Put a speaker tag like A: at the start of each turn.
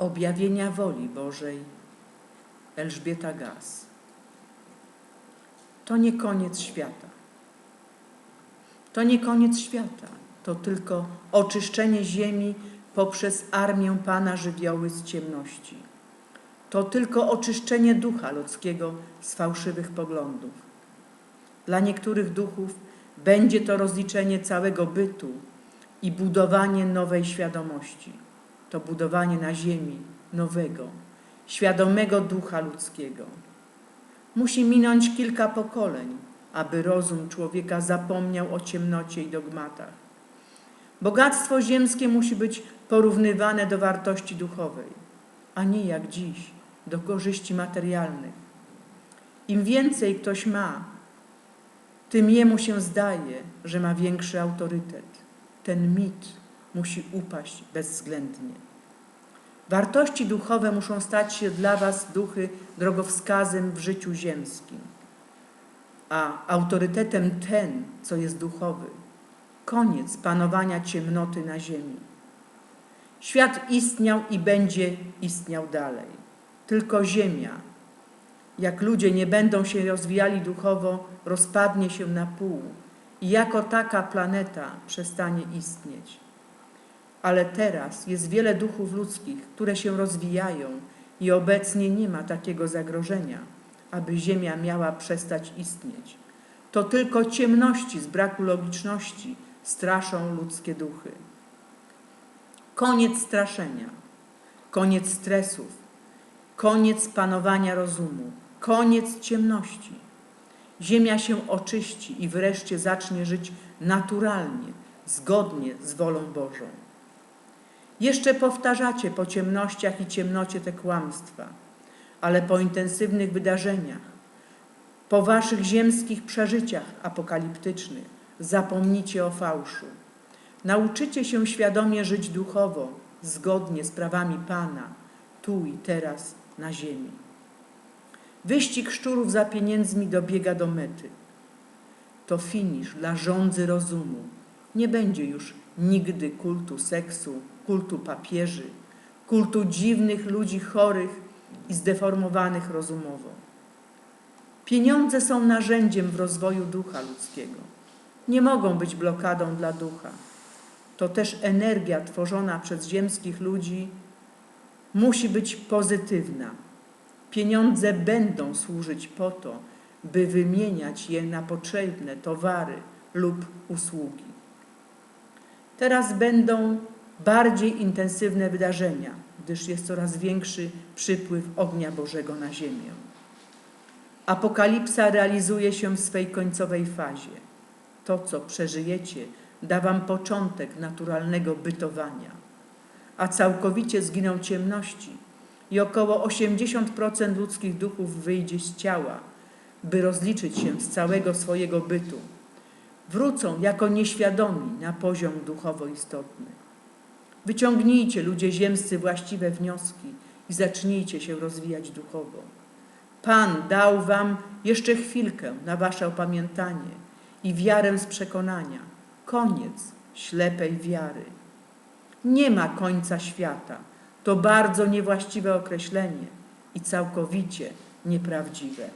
A: objawienia woli Bożej Elżbieta Gaz. To nie koniec świata. To nie koniec świata. To tylko oczyszczenie ziemi poprzez armię Pana żywioły z ciemności. To tylko oczyszczenie ducha ludzkiego z fałszywych poglądów. Dla niektórych duchów będzie to rozliczenie całego bytu i budowanie nowej świadomości. To budowanie na ziemi nowego, świadomego ducha ludzkiego. Musi minąć kilka pokoleń, aby rozum człowieka zapomniał o ciemnocie i dogmatach. Bogactwo ziemskie musi być porównywane do wartości duchowej, a nie jak dziś do korzyści materialnych. Im więcej ktoś ma, tym jemu się zdaje, że ma większy autorytet. Ten mit musi upaść bezwzględnie. Wartości duchowe muszą stać się dla Was, duchy, drogowskazem w życiu ziemskim, a autorytetem ten, co jest duchowy. Koniec panowania ciemnoty na ziemi. Świat istniał i będzie istniał dalej. Tylko ziemia, jak ludzie nie będą się rozwijali duchowo, rozpadnie się na pół i jako taka planeta przestanie istnieć. Ale teraz jest wiele duchów ludzkich, które się rozwijają i obecnie nie ma takiego zagrożenia, aby Ziemia miała przestać istnieć. To tylko ciemności z braku logiczności straszą ludzkie duchy. Koniec straszenia, koniec stresów, koniec panowania rozumu, koniec ciemności. Ziemia się oczyści i wreszcie zacznie żyć naturalnie, zgodnie z wolą Bożą. Jeszcze powtarzacie po ciemnościach i ciemnocie te kłamstwa, ale po intensywnych wydarzeniach, po waszych ziemskich przeżyciach apokaliptycznych, zapomnicie o fałszu. Nauczycie się świadomie żyć duchowo, zgodnie z prawami Pana, tu i teraz na ziemi. Wyścig szczurów za pieniędzmi dobiega do mety. To finisz dla rządzy rozumu. Nie będzie już nigdy kultu seksu, kultu papieży, kultu dziwnych ludzi chorych i zdeformowanych rozumowo. Pieniądze są narzędziem w rozwoju ducha ludzkiego. Nie mogą być blokadą dla ducha. To też energia tworzona przez ziemskich ludzi musi być pozytywna. Pieniądze będą służyć po to, by wymieniać je na potrzebne towary lub usługi. Teraz będą bardziej intensywne wydarzenia, gdyż jest coraz większy przypływ ognia Bożego na ziemię. Apokalipsa realizuje się w swej końcowej fazie. To, co przeżyjecie, da wam początek naturalnego bytowania, a całkowicie zginą ciemności i około 80% ludzkich duchów wyjdzie z ciała, by rozliczyć się z całego swojego bytu. Wrócą jako nieświadomi na poziom duchowo istotny. Wyciągnijcie, ludzie ziemscy, właściwe wnioski i zacznijcie się rozwijać duchowo. Pan dał wam jeszcze chwilkę na wasze opamiętanie i wiarę z przekonania. Koniec ślepej wiary. Nie ma końca świata. To bardzo niewłaściwe określenie i całkowicie nieprawdziwe.